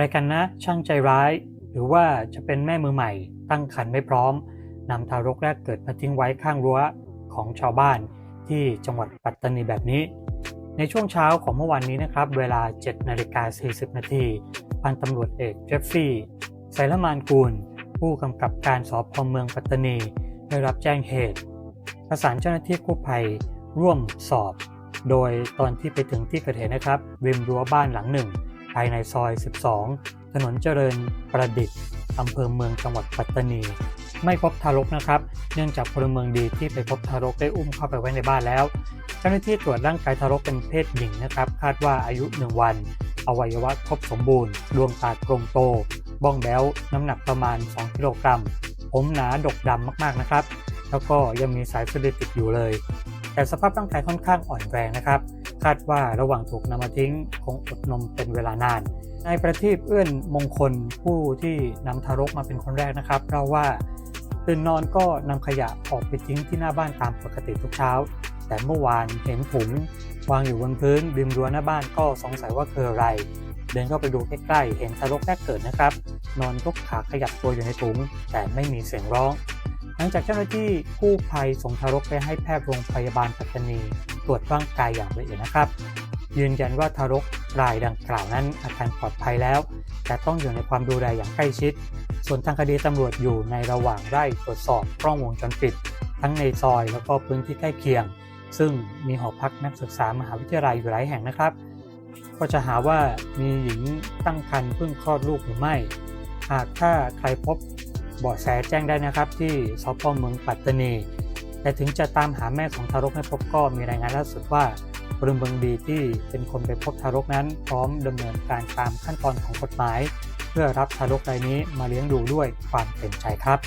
รกันนะช่างใจร้าย หรือว่าจะเป็นแม่มือใหม่ ตั้งครรภ์ไม่พร้อมนำทารกแรกเกิดมาทิ้งไว้ข้างรั้วของชาวบ้าน ที่จังหวัดปัตตานีแบบนี้ ในช่วงเช้าของเมื่อวานนี้นะครับ เวลา 7นาฬิกา40 นาทีพันตำรวจเอกเจฟฟี่ไซลมานกูล ผู้กำกับการสพเมืองปัตตานี ได้รับแจ้งเหตุ ประสานเจ้าหน้าที่กู้ภัยร่วมสอบ โดยตอนที่ไปถึงที่เกิดเหตุนะครับริมรั้วบ้านหลังหนึ่งายในซอย 12 ถนนเจริญประดิษฐ์อำเภอเมืองจังหวัดปัตตานี ไม่พบทารกนะครับ เนื่องจากพลเมืองดีที่ไปพบทารกได้อุ้มเข้าไปไว้ในบ้านแล้ว เจ้าหน้าที่ตรวจร่างกายทารกเป็นเพศหญิงนะครับ คาดว่าอายุ 1 วัน อวัยวะครบสมบูรณ์ ดวงตากลมโต บ้องแบ้ว น้ำหนักประมาณ 2 กิโลกรัม ผมหนาดกดำมากๆนะครับ แล้วก็ยังมีสายสะดือติดอยู่เลย แต่สภาพร่างกายค่อนข้างอ่อนแรงนะครับ คาดว่าระหว่างถูกนำมาทิ้งคงอดนมเป็นเวลานานนายประทีปเอื้อนมงคลผู้ที่นำทารกมาเป็นคนแรกนะครับเล่าว่าตื่นนอนก็นำขยะออกไปทิ้งที่หน้าบ้านตามปกติทุกเช้า แต่เมื่อวานเห็นถุงวางอยู่บนพื้นริมรั้วหน้าบ้านก็สงสัยว่าคืออะไร เดินเข้าไปดูใกล้ๆ เห็นทารกแรกเกิดนะครับ นอนยกขาขยับตัวอยู่ในถุงแต่ไม่มีเสียงร้อง หลังจากเจ้าหน้าที่กู้ภัยส่งทารกไปให้แพทย์โรงพยาบาลปัตตานี ตรวจร่างกายอย่างละเอียดนะครับ ยืนยันว่าทารกรายดังกล่าวนั้นอาการปลอดภัยแล้ว แต่ต้องอยู่ในความดูแลอย่างใกล้ชิด ส่วนทางคดีตำรวจอยู่ในระหว่างไล่ตรวจสอบกล้องวงจรปิด ทั้งในซอยแล้วก็พื้นที่ใกล้เคียง ซึ่งมีหอพักนักศึกษามหาวิทยาลัยอยู่หลายแห่งนะครับ ก็จะหาว่ามีหญิงตั้งครรภ์เพิ่งคลอดลูกหรือไม่ หากถ้าใครพบ เบาะแสแจ้งได้นะครับที่สพเมืองปัตตานี แต่ถึงจะตามหาแม่ของทารกให้พบก็มีรายงานล่าสุดว่าพลเมืองดีที่เป็นคนไปพบทารกนั้น พร้อมดำเนินการตามขั้นตอนของกฎหมาย เพื่อรับทารกรายนี้มาเลี้ยงดูด้วยความเต็มใจครับ